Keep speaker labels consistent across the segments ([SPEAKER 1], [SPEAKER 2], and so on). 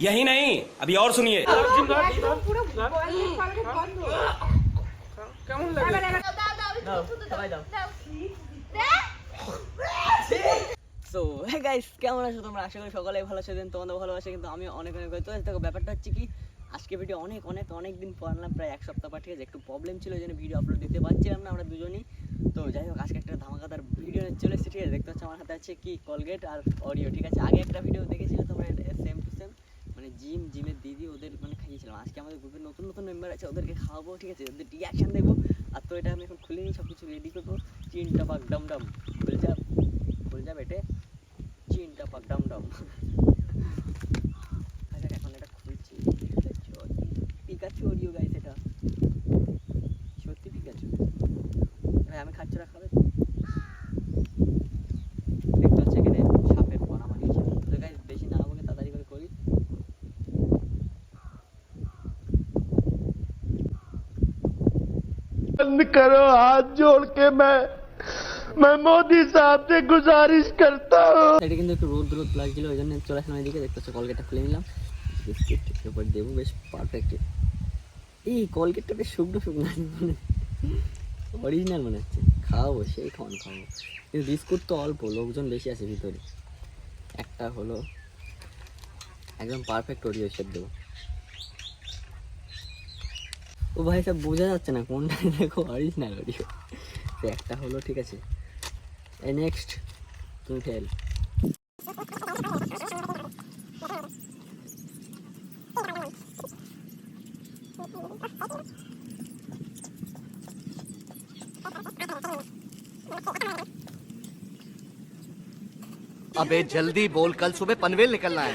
[SPEAKER 1] यही नहीं अभी और सुनिए
[SPEAKER 2] একদম পুরো বয়েল টয়লেট বন্ধ
[SPEAKER 3] কেমন লাগে
[SPEAKER 4] দাও দাও দাও
[SPEAKER 5] দাও,
[SPEAKER 4] একটু শুধু
[SPEAKER 5] সবাই দাও।
[SPEAKER 4] দাও
[SPEAKER 5] সো হে গাইস কেমন আছো তোমরা আশা করি সকলেই ভালো আছো দেন তোমাদের ভালো আছে কিন্তু আমি অনেক অনেক হয়তো দেখো ব্যাপারটা হচ্ছে কি আজকে ভিডিও অনেক অনেক অনেক দিন পর আনলাম। প্রায় এক সপ্তাহ পর ঠিক আছে, একটু প্রবলেম ছিল জন্য ভিডিও আপলোড দিতে পারছিলাম না আমরা দুজনই। তো যাই হোক, আজকে একটা ধামাকাদার ভিডিও চলে এসেছে, ঠিক আছে? দেখতে পাচ্ছ, আমার হাতে আছে কি? কলগেট আর অডিও ঠিক আছে? আগে একটা ভিডিও দেখেছিলে তোমরা সেম টু সেম মানে জিম, জিমের দিদি ওদের মানে খাইয়েছিলাম। আজকে আমাদের গ্রুপে নতুন নতুন মেম্বার আছে, ওদেরকে খাওয়াবো, ঠিক আছে? ওদের রিয়াকশন দেখব। আর তো এটা আমি এখন খুলে নিই সব কিছু রেডি করব। চিনটা পাক, ডম ডম। খুল যা খুল যা বেটে। চিনটা পাক, ডম ডম আচ্ছা এখন এটা খুলছি পিকাচু অডিও গাইস এটা সত্যি পিকাচু ভাই আমি খাচ্ছি না খাবে তো? দেখতে হচ্ছে এখানে সাপের পনা বানিয়েছে তো গাইস বেশি না আমাকে তাড়াতাড়ি করে করি
[SPEAKER 6] बंद करो हाथ जोड़ के मैं मैं मोदी साहब से गुजारिश करता हूँ
[SPEAKER 5] এটা কিন্তু একটু রোদ রোদ লাগছিল ওই জন্য চলে আসলাম এদিকে দেখতে হচ্ছে কলগেটটা খুলে নিলাম বিস্কিট এরপর দেবো বেশ পারফেক্ট এই কলগেটটা বেশ শুকনো শুকনো মানে অরিজিনাল মনে হচ্ছে। খাওয়াবো, সেই খাওয়ান, খাওয়াবো। কিন্তু বিস্কুট তো অল্প, লোকজন বেশি আছে ভিতরে। একটা হলো, একদম পারফেক্ট অরিও শেপ দেবো। ও ভাই সব বোঝা যাচ্ছে না কোনটা দেখো অরিজিনাল অরিও তো একটা হলো, ঠিক আছে। নেক্সট তুমি ফেল
[SPEAKER 1] अबे जल्दी बोल कल सुबह पनवेल निकलना है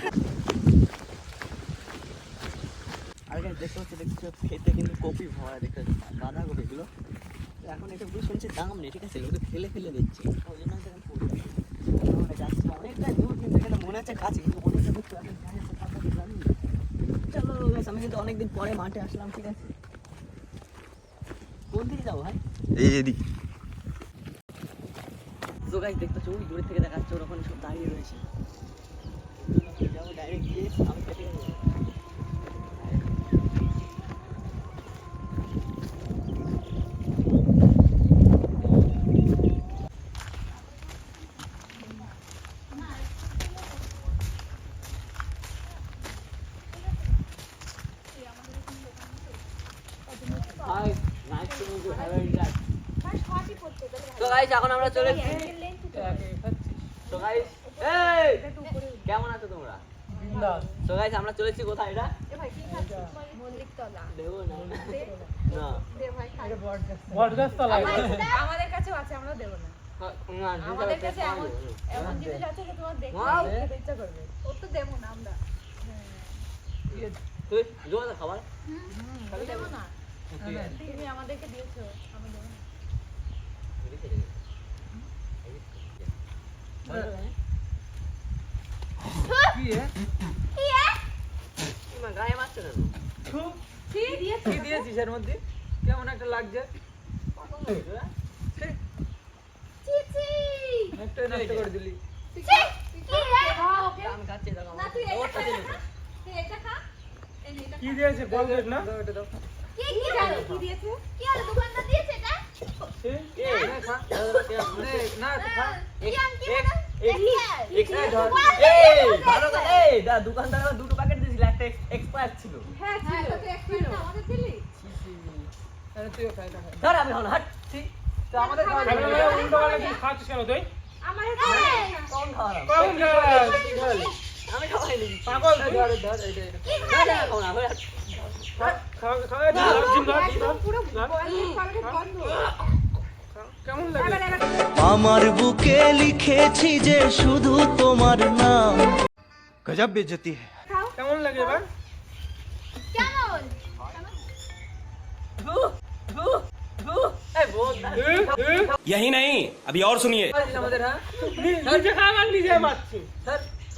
[SPEAKER 5] আগে দেখতে হচ্ছে দেখতে হচ্ছে খেতে কিন্তু কপি ভরা দেখতে হচ্ছে বাঁধাকপিগুলো তো এখন এটা বুঝে শুনছি দাম নেই ঠিক আছে লোকে ফেলে ফেলে দিচ্ছে ওই জন্য আমি সেখানে পড়ে গেছি। আমরা যাচ্ছি অনেকটা দূর কিন্তু এখানে মনে হচ্ছে কাছে কিন্তু অনেকটা দূর তো এখন জানি না কোথাও থেকে জানি না। চলো guys, আমি কিন্তু অনেকদিন পরে মাঠে আসলাম ঠিক আছে কোন দিকে যাবো ভাই
[SPEAKER 1] এই এদিক
[SPEAKER 5] তো গাইস দেখতে ওই দূরে থেকে দেখাচ্ছে ওরা ওখানে সব দাঁড়িয়ে রয়েছে যাব ডাইরেক্ট গিয়ে আমি যাব Hi, to meet you. তো গাইস এখন আমরা চলে তো গাইস এই কেমন আছো তোমরা? তো গাইস আমরা চলে এসেছি কোথায় এটা?
[SPEAKER 4] মল্লিক তলা
[SPEAKER 5] দেবো না? না।
[SPEAKER 4] দে ভাই খাই।
[SPEAKER 3] বটগাছ। তলায়
[SPEAKER 2] আমাদের কাছেও আছে আমরা দেবো না। আমাদের কাছে এমন এমন জিনিস আছে যে তোমার দেখলে
[SPEAKER 5] Wow.
[SPEAKER 2] খেতে ইচ্ছা করবে।
[SPEAKER 4] ওর তো দেবো না আমরা।
[SPEAKER 5] তুই জোয়ার খাবার?
[SPEAKER 4] দেবো না।
[SPEAKER 2] তুমি আমাদেরকে দিয়েছ
[SPEAKER 3] কেমন একটা লাগছে নষ্ট করে দিলি
[SPEAKER 4] কি।
[SPEAKER 3] দিয়েছে কলগেট না
[SPEAKER 4] কি দিয়েছে কি আর দোকানদার
[SPEAKER 5] দুটো প্যাকেট দিয়েছিল একটা এক্সপায়ার ছিল
[SPEAKER 2] হ্যাঁ
[SPEAKER 4] হ্যাঁ
[SPEAKER 2] ছিল
[SPEAKER 4] আমাদের দিলি
[SPEAKER 3] তুইও খা
[SPEAKER 5] ধর আমি হন হাট। তো আমাদের
[SPEAKER 3] কেন তুই পাগল
[SPEAKER 6] আমার বুকে লিখেছি যে শুধু তোমার নাম গজব বেজতি
[SPEAKER 3] কেমন লাগে এবার
[SPEAKER 4] কেমন
[SPEAKER 5] ধু ধু ধু এই বহুত না
[SPEAKER 3] এ, এ,
[SPEAKER 1] यही नहीं अभी और सुनिए
[SPEAKER 3] আমাদের হ্যাঁ নিজে খাবার নিজে মারছি
[SPEAKER 5] স্যার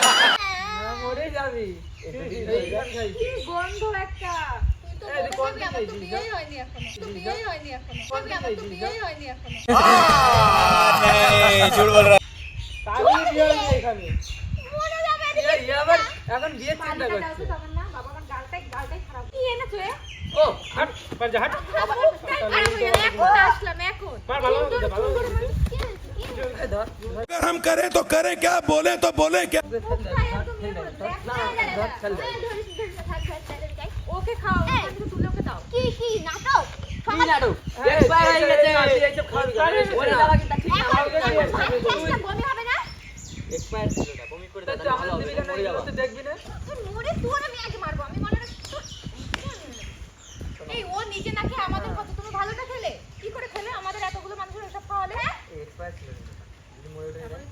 [SPEAKER 3] হ্যাঁ, মরে যাবি এই গান খাইছি।
[SPEAKER 2] কি গন্ধ একটা
[SPEAKER 4] তুই তো
[SPEAKER 3] এই,
[SPEAKER 4] বলে
[SPEAKER 3] কোন
[SPEAKER 4] যাবি, আমার তো
[SPEAKER 3] দিকে
[SPEAKER 4] বিয়েই হয়নি এখনো তো বিয়েই হয়নি এখনো
[SPEAKER 3] কোন
[SPEAKER 4] তবে আমার তো
[SPEAKER 3] দিকে
[SPEAKER 4] বিয়েই হয়নি এখনো
[SPEAKER 3] তাহলে বিয়ে হয়নি এখানে
[SPEAKER 4] মরে যাবে
[SPEAKER 3] এ, এ আবার এখন বিয়ের চিন্তা
[SPEAKER 2] পানিটা দাও
[SPEAKER 3] করছে
[SPEAKER 2] তো তখন না বাবা আমার গালটাই গালটাই খারাপ কি এনেছো এ
[SPEAKER 3] ও হাট পারজা হাট
[SPEAKER 4] বাবা, মুখটাই খারাপ হয়ে গেল। এখন আসলাম এখন
[SPEAKER 3] মার ভালো করে ভালো করে
[SPEAKER 4] কি হয়েছে? কি হয়েছে?
[SPEAKER 3] ধর
[SPEAKER 6] अगर हम करें तो करें क्या बोले तो बोले क्या
[SPEAKER 4] ইয়ে।
[SPEAKER 2] ওকে খাও তুলে ওকে দাও।
[SPEAKER 4] কি কি নাটক
[SPEAKER 5] নাটক এক্সপায়ার হয়ে গেছে।
[SPEAKER 3] এইসব
[SPEAKER 4] হবে না?
[SPEAKER 5] এক্সপায়ার ছিল বমি করে দাও
[SPEAKER 3] আমাদের দিবি দেখবি না?
[SPEAKER 4] মরে আমি আগে মারবো আমি মনে এই ও নিজে না খেয়ে আমাদের কত তুমি ভালোটা খেলে? কি করে খেলে? আমাদের এতগুলো মানুষের এসব খাওয়ালে হ্যাঁ?
[SPEAKER 5] এক্সপায়ার ছিল না।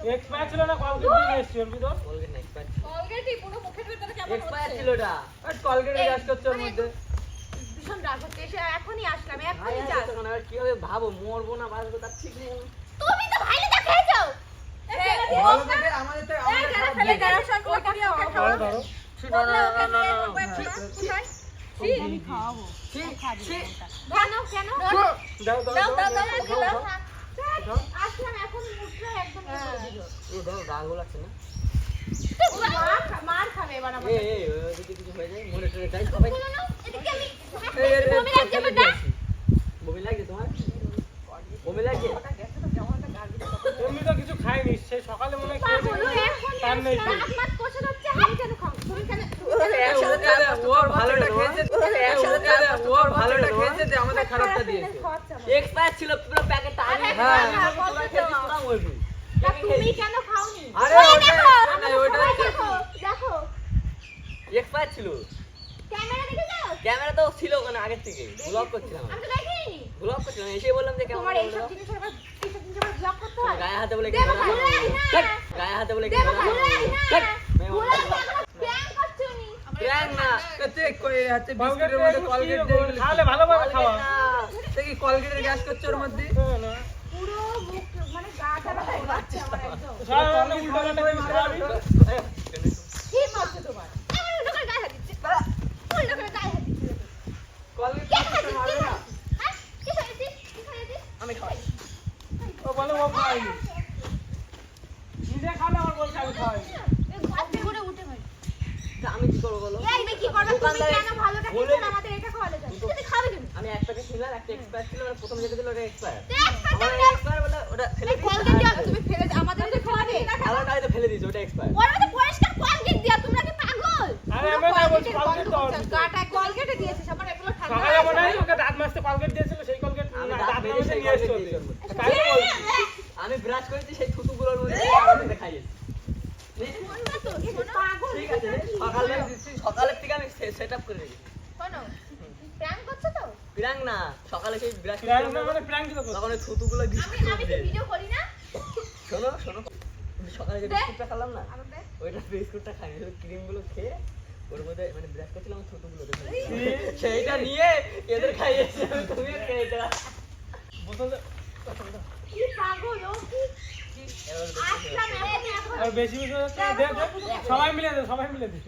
[SPEAKER 3] এক্সপায়ার ছিল না কলগেট দিয়ে এসছি ওর
[SPEAKER 5] কলগেট না এক্সপায়ার
[SPEAKER 4] অলরেডি পুরো মুখের ভিতরে কেমন
[SPEAKER 5] এক্সপায়ার ছিল ওটা
[SPEAKER 3] আর কলগেটের গ্যাস করছে ওর
[SPEAKER 4] মানে
[SPEAKER 3] মধ্যে
[SPEAKER 4] ভীষণ রাগ হচ্ছে এসে এখনই আসলাম এখনই
[SPEAKER 5] কি হবে ভাবো মরবো না বাঁচবো তার ঠিক নেই
[SPEAKER 4] তুমি তো ভাইলেটা খেয়েছো
[SPEAKER 3] ভালো থেকে আমাদের তো আমাদের খারাপ
[SPEAKER 4] ফেলে
[SPEAKER 3] দিয়েছে।
[SPEAKER 4] দাও সব ওটা দিয়ে ওকে
[SPEAKER 3] ধরো ধরো
[SPEAKER 2] আমি খাওয়াবো
[SPEAKER 4] কেন কেন
[SPEAKER 3] দাও দাও
[SPEAKER 4] দাও দাও
[SPEAKER 3] দাও
[SPEAKER 5] এই দেখো গাগুলো লাগছে না?
[SPEAKER 4] মার খাবে এবার আমার
[SPEAKER 5] এই এই যদি কিছু হয়ে যায় মরে টরে যাই সবাই।
[SPEAKER 4] এদিকে আমি
[SPEAKER 3] এই, এই, এই,
[SPEAKER 4] বমি লাগছে
[SPEAKER 3] ফেলে
[SPEAKER 4] বেটা?
[SPEAKER 3] দিয়েছি।
[SPEAKER 5] বমি লাগছে তোমার বমি লাগছে
[SPEAKER 3] এমনি তো কিছু খাইনি সেই সকালে মনে হয়
[SPEAKER 4] পাগল,
[SPEAKER 3] খেয়েছে
[SPEAKER 4] ও এখনই
[SPEAKER 3] তার নেই
[SPEAKER 4] আসলাম,
[SPEAKER 3] তো।
[SPEAKER 4] হাত কষে ধরছে, আমি কেন খাব? তুমি কেন- তুমি কেন
[SPEAKER 5] একসাথে
[SPEAKER 4] খাব?
[SPEAKER 5] চার পাঁচটা
[SPEAKER 3] ওর
[SPEAKER 5] খাবার
[SPEAKER 3] ভালোটা
[SPEAKER 5] খেলো,
[SPEAKER 3] খেয়েছে
[SPEAKER 5] একসাথে চার পাঁচটা
[SPEAKER 3] ওর
[SPEAKER 5] খাবার
[SPEAKER 3] ভালোটা
[SPEAKER 5] খেলো।
[SPEAKER 3] খেয়েছে যে আমাদের খারাপটা দিয়েছে
[SPEAKER 2] খাওয়াচ্ছে আমার।
[SPEAKER 5] এক্সপায়ার ছিল পুরো প্যাকেটটা। আমি
[SPEAKER 4] আরে
[SPEAKER 3] হ্যাঁ।
[SPEAKER 5] তোরা খেয়েছিস তোরা মরবি
[SPEAKER 4] তুমি কেন খাওনি?
[SPEAKER 3] আরে
[SPEAKER 4] ওই
[SPEAKER 3] ওটা-
[SPEAKER 4] দেখো,
[SPEAKER 3] ওইটা
[SPEAKER 4] দেখো, দেখো,
[SPEAKER 5] এক্সপায়ার ছিল।
[SPEAKER 4] ক্যামেরা দেখেছ?
[SPEAKER 5] ক্যামেরা তো ছিল ওখানে আগের থেকে। ব্লগ করছিলাম
[SPEAKER 4] আমি। তো দেখিনি।
[SPEAKER 5] ব্লগ করছিলাম এসে বললাম যে
[SPEAKER 4] তোমার
[SPEAKER 5] কেমন
[SPEAKER 4] এইসব জিনিসের আবার vlog করতে হয়?
[SPEAKER 5] গায়ে হাতে বলে কি গায়ে হাতে বলে কি
[SPEAKER 4] না।
[SPEAKER 3] কই বিস্কুটের মধ্যে কলগেট দিয়ে
[SPEAKER 5] খাওয়ালে ভালোভাবে খাওয়া।
[SPEAKER 3] সে কি কলগেটের গ্যাস করছে ওর মধ্যে।
[SPEAKER 2] পুরো মুখ মানে গাটা ব্যথা করছে আমার একদম
[SPEAKER 3] উল্টো পাল্টা জিনিস খাওয়াবি
[SPEAKER 2] কি করছে তোমার
[SPEAKER 4] এবার উল্টো করে গায়ে হাত দিচ্ছে। উল্টো করে গায়ে হাত দিচ্ছে।
[SPEAKER 3] কলগেট
[SPEAKER 4] কে খাইছিস? কে খাইছিস? হ্যাঁ? কি খাইছিস? কি খাইছিস?
[SPEAKER 5] আমি খাওয়াই
[SPEAKER 3] ও বলে ও খাওয়াইনি নিজে খাওয়ালে আমার বলছে আমি খাওয়াই
[SPEAKER 4] এই গর্তে করে উঠে ভাই।
[SPEAKER 5] তা আমি কি করব বলো
[SPEAKER 4] এই বে কি করবে? তুমি
[SPEAKER 5] দোকানদার
[SPEAKER 4] কেন ভালোটা
[SPEAKER 5] বলে-
[SPEAKER 4] খেয়েছো না? আমাদের এটা খাওয়ালে কেন? তুমি খাবে কেন?
[SPEAKER 5] আমি এক প্যাকেট নিলাম একটা এক্সপায়ার ছিল আর প্রথম যেটা ছিল ওটা এক্সপায়ার আমার এক্সপায়ার বলে ওটা ফেলে
[SPEAKER 4] এই
[SPEAKER 5] দিয়েছি।
[SPEAKER 4] Colgate দেওয়া,
[SPEAKER 5] আর-
[SPEAKER 4] তুমি ফেলে দাও, আমাদের তো খাওয়াবে।
[SPEAKER 5] আবার গাড়িতে ফেলে দিয়েছি ওটা এক্সপায়ার
[SPEAKER 4] ওর মধ্যে পরিষ্কার Colgate দেওয়া, তোমরা কি পাগল?
[SPEAKER 3] আরে আমি না বলছি কলগেট দাও
[SPEAKER 2] গাটা কলগেটে দিয়েছিস আমার এগুলো ঠান্ডা
[SPEAKER 3] সকালে মনে হয় ওকে দাঁত মাজতে কলগেট দিয়েছিল সেই কলগেট না,
[SPEAKER 5] দাঁত
[SPEAKER 3] মাজতে নিয়ে এসছে
[SPEAKER 5] আমি ব্রাশ করেছি সেই থুতুগুলোর মধ্যে আমাকে খাইয়েছি সকালে সকালের থেকে আমি সেট আপ করে রেখেছি।
[SPEAKER 4] শোনো। Prank করছ তো?
[SPEAKER 5] প্রাং না সকালে সেই ব্রাশ
[SPEAKER 3] প্র্যাঙ্ক না মানে প্র্যাঙ্ক তো করছে।
[SPEAKER 5] তখন ওই থুতুগুলো
[SPEAKER 4] আমি আমি কি ভিডিও করি না।
[SPEAKER 5] শোনো শোনো। সকালে যে বিস্কুটটা খেলাম না ওইটা বিস্কুটটা খাইনি শুধু ক্রিমগুলো খেয়ে ওর মধ্যে মানে ব্রাশ করছিলাম থুতুগুলো সেইটা নিয়ে এদের খাইয়েছি তুমিও খেয়েছো
[SPEAKER 3] বোতল
[SPEAKER 4] কি পাগল ও কি
[SPEAKER 3] আর বেশি বেশি দে দে। সবাই মিলে দে সবাই মিলে দে।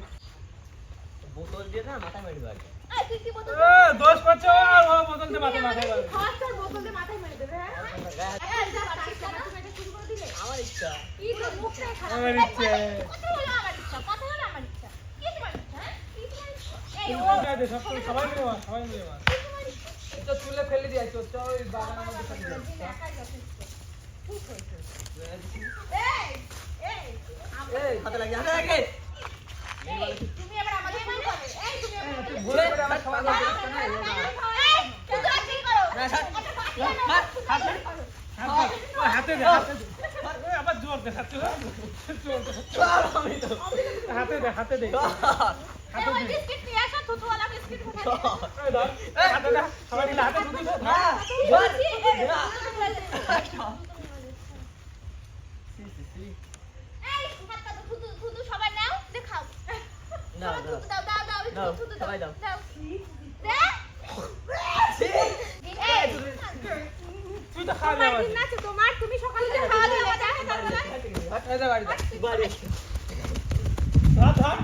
[SPEAKER 5] বোতল দিয়ে না মাথা মেরে
[SPEAKER 4] কি
[SPEAKER 3] এ, দোষ
[SPEAKER 5] আমার ইচ্ছা।
[SPEAKER 3] আমার
[SPEAKER 4] হ্যাঁ?
[SPEAKER 3] সবাই মিলে সবাই মিলে? তো তুলে ফেলে দিয়েছ তো ওই বাগানের মধ্যে ফেলে দিয়েছ
[SPEAKER 4] দিনে একাই যথেষ্ট। ঠিক হয়েছে। এই, এই,
[SPEAKER 5] এই হাতে লাগে হাতে লাগে
[SPEAKER 4] তুমি এবার আমাদের এই, তুমি এবার আমাদের ফোন
[SPEAKER 3] ভুলে আমার সবাই হাতে দে আবার জোর দে হাতে হাতে দে হাতে দে সবাই
[SPEAKER 5] দাও। দাও।
[SPEAKER 4] দাও দাও
[SPEAKER 3] তুই তো খাওয়া দাওয়া
[SPEAKER 4] আছে, তোমার তুমি সকালে যে খাওয়া দিলে, দেখো তারপরে।
[SPEAKER 3] এই যা। গাড়ি
[SPEAKER 5] বাড়ি
[SPEAKER 3] ধর